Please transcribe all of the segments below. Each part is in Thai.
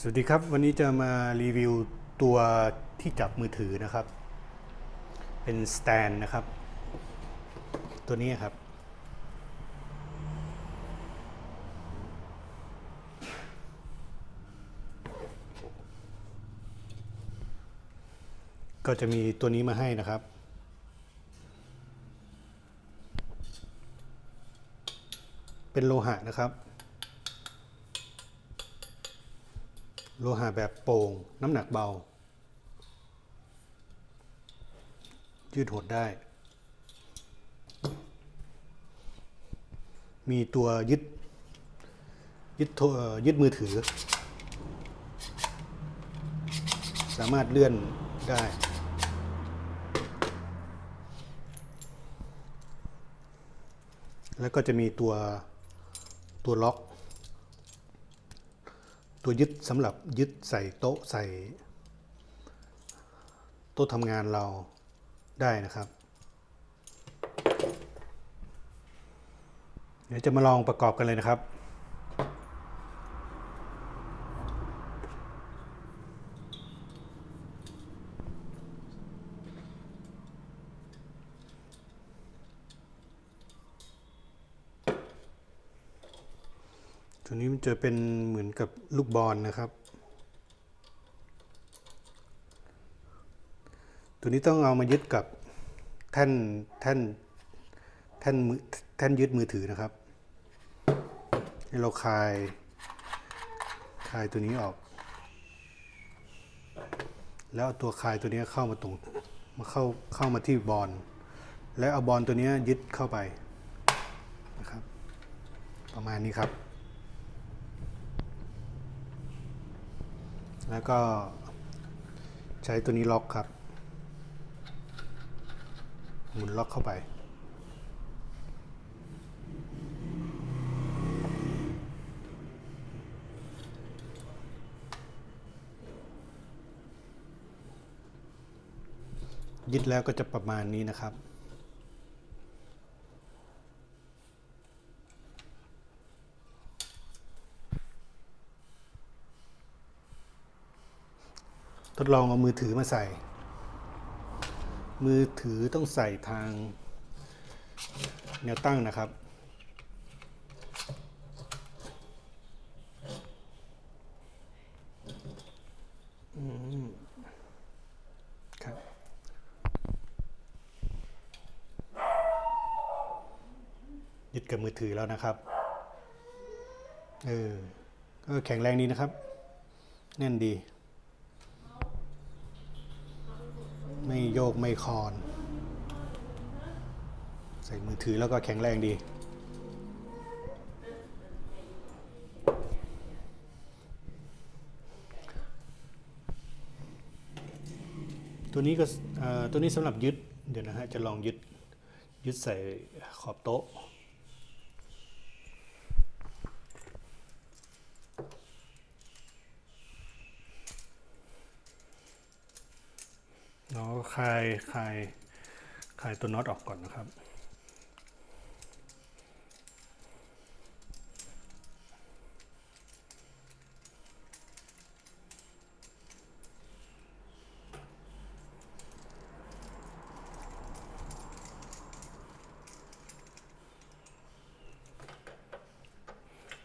สวัสดีครับ วันนี้จะมารีวิวตัวที่จับมือถือนะครับ เป็นสแตนนะครับ ตัวนี้ครับ ก็จะมีตัวนี้มาให้นะครับเป็นโลหะนะครับ โลหะแบบโป่งน้ำหนักเบา ยืดหดได้ มีตัวยึดยึดยึดมือถือ สามารถเลื่อนได้แล้วก็จะมีตัวตัวล็อก ตัวยึดสำหรับยึดใส่โต๊ะใส่ โต๊ะทำงานเราได้นะครับ เดี๋ยวจะมาลองประกอบกันเลยนะครับ ตัวนี้มันจะเป็นเหมือนกับลูกบอลนะครับ ตัวนี้ต้องเอามายึดกับแท่นแท่นแท่นมือแท่นยึดมือถือนะครับ ให้เราคลายคลายตัวนี้ออก แล้วตัวคลายตัวนี้เข้ามาตรงมาเข้าเข้ามาที่บอลแล้วเอาบอลตัวนี้ยึดเข้าไปนะครับ ประมาณนี้ครับ แล้วก็ใช้ตัวนี้ล็อกครับ หมุนล็อกเข้าไป ยึดแล้วก็จะประมาณนี้นะครับ ทดลองเอามือถือมาใส่ มือถือต้องใส่ทางแนวตั้งนะครับอืมครับยึดกับมือถือแล้วนะครับ เออ ก็แข็งแรงดีนะครับ แน่นดี ไม่โยกไม่คอน ใส่มือถือแล้วก็แข็งแรงดี ตัวนี้ก็ตัวนี้สำหรับยึด เดี๋ยวนะฮะ จะลองยึดยึดใส่ขอบโต๊ะ เราก็คลายคลายคลายตัวน็อตออกก่อนนะครับ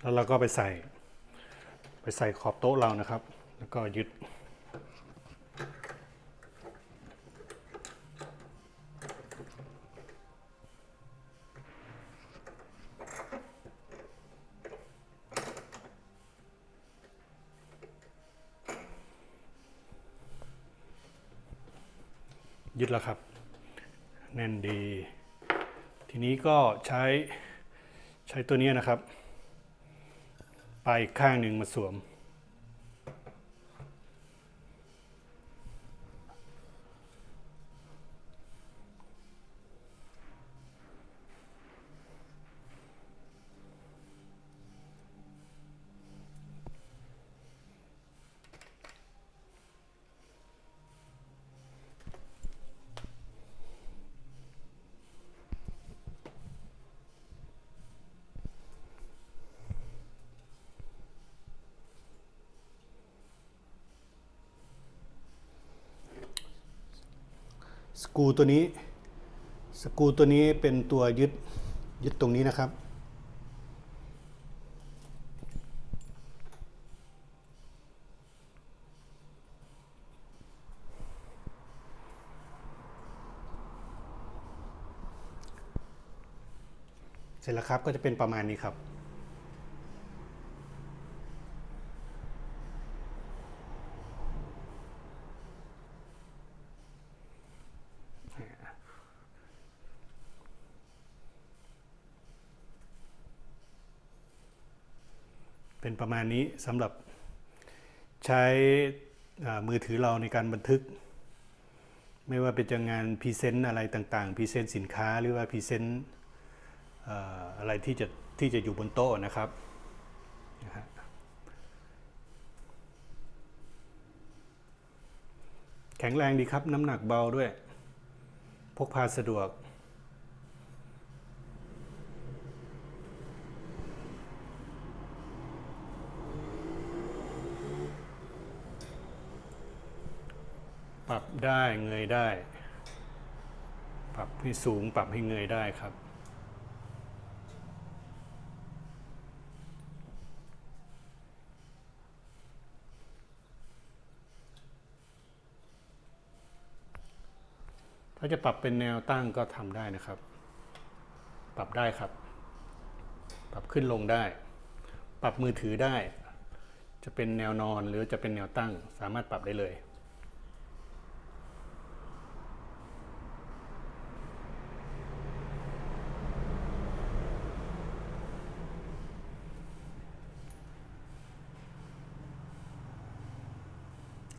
แล้วเราก็ไปใส่ ไปใส่ขอบโต๊ะเรานะครับ แล้วก็ยึด ยึดแล้วครับ แน่นดี ทีนี้ก็ใช้ใช้ตัวนี้นะครับ ไปอีกข้างหนึ่งมาสวม สกูตัวนี้ สกูตัวนี้เป็นตัวยึดยึดตรงนี้นะครับ เสร็จแล้วครับก็จะเป็นประมาณนี้ครับ เป็นประมาณนี้สำหรับใช้มือถือเราในการบันทึก ไม่ว่าเป็นจะงานพรีเซนต์อะไรต่างๆพรีเซนต์สินค้าหรือว่าพรีเซนต์อะไรที่จะที่จะอยู่บนโต๊ะนะครับแข็งแรงดีครับน้ำหนักเบาด้วย พกพาสะดวก ปรับได้เงยได้ ปรับให้สูงปรับให้เงยได้ครับ ถ้าจะปรับเป็นแนวตั้งก็ทำได้นะครับ ปรับได้ครับ ปรับขึ้นลงได้ ปรับมือถือได้ จะเป็นแนวนอนหรือจะเป็นแนวตั้งสามารถปรับได้เลย